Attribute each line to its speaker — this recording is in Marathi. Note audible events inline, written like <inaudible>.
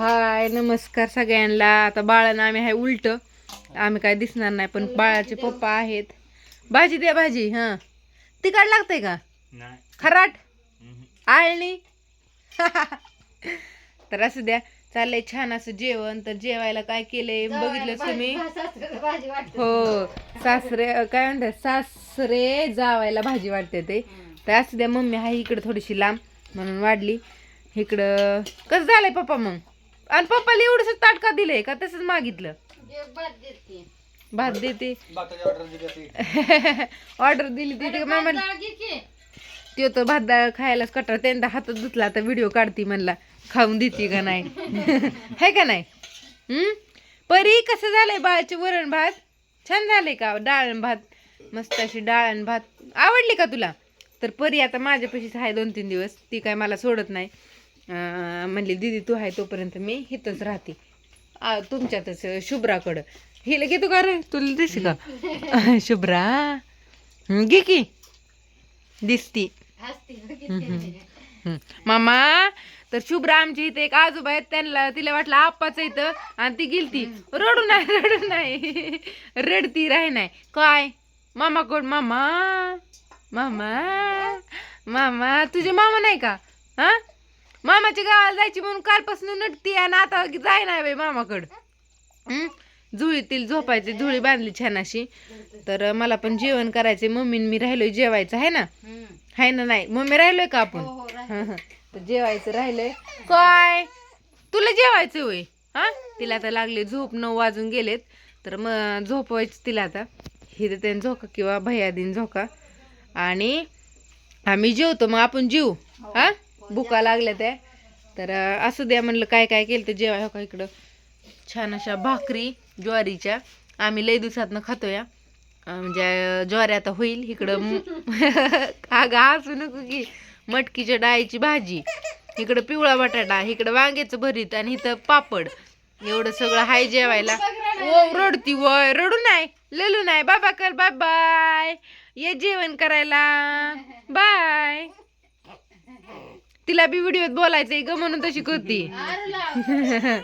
Speaker 1: हाय नमस्कार सगळ्यांना. आता बाळानं आम्ही आहे उलट. आम्ही काय दिसणार नाही पण बाळाचे पप्पा आहेत. भाजी द्या भाजी हा. तिखट लागतंय का?
Speaker 2: नाही.
Speaker 1: खराट. आळणी? <laughs> तर असं द्या चाललंय छान असं जेवण. तर जेवायला काय केलंय बघितलं तुम्ही? हो सासरे काय म्हणतात? सासरे जावायला भाजी वाटते ते. तर असं द्या मम्मी आहे इकडे थोडीशी लांब म्हणून वाढली. इकडं कसं झालंय पप्पा मग? आणि पप्पाला एवढंच ताटका दिलंय का? तसंच मागितलं. भात देते.
Speaker 2: दिली.
Speaker 1: ऑर्डर <laughs> दिली तिथे मामा तो तर भात डाळ खायलाच कटाळ त्यांना हातात धुतला तर व्हिडिओ काढती म्हणला. खाऊन देते का नाही? <laughs> है का नाही? हम्म? परी कसं झालंय बाळाचे वरण भात? छान झालंय का? डाळ भात. मस्त अशी डाळ भात. आवडली का तुला? तर परी आता माझ्यापाशीच आहे दोन तीन दिवस. ती काय मला सोडत नाही. म्हणली दीदी तू आहे तोपर्यंत मी इथंच राहते. तुमच्यातच शुभ्राकडं. हिला घेतो का रे? तुला दिसली का? <laughs> शुभ्रा घे की. दिसती. मामा तर शुभ्रा आमची इथे एक आजोबा आहेत त्यांना तिला वाटलं आप्पाच इथं आणि ती गेलती. रडू नाही रडू नाही. रडती राही नाही. काय? मामा कोण? मामा? मामा? मामा तुझे मामा नाही का? हा? मामाच्या गावाला जायची म्हणून कालपासून नटती आणि आता जाय नाही बाई मामाकडं. हं? झुळीतील झोपायची झुळी बांधली छान अशी तर मला पण जेवण करायचे मम्मी मी राहिलोय जेवायचं आहे ना? आहे ना नाही? मम्मी राहिलोय का आपण? हं, हं. तर जेवायचं राहिलंय. काय? तुला जेवायचं होय? हा? तिला आता लागले झोप नऊ वाजून गेलेत. तर मग झोपवायचं तिला आता. हिर त्याने झोका किंवा भैया दिन झोका. आणि आम्ही जेवतो मग आपण जेऊ. हा? भुका लागल्या त्या. तर असू द्या म्हणलं काय काय केलं तर जेवाय हो का इकडं. छान अशा भाकरी ज्वारीच्या. आम्ही लय दिवसातनं खातो या म्हणजे ज्वारी आता होईल इकडं. अगं <laughs> असू नको की. मटकीच्या डाळीची भाजी. इकडं पिवळा बटाटा इकडं वांग्याचं भरीत आणि इथं पापड. एवढं सगळं हाय जेवायला. ओ रडती वय रडू नाही ललू नाही बाबा कर बाय बाय. ये जेवण करायला. बाय. तिला बी व्हिडिओत बोलायचंय ग म्हणून तशी करती. <laughs>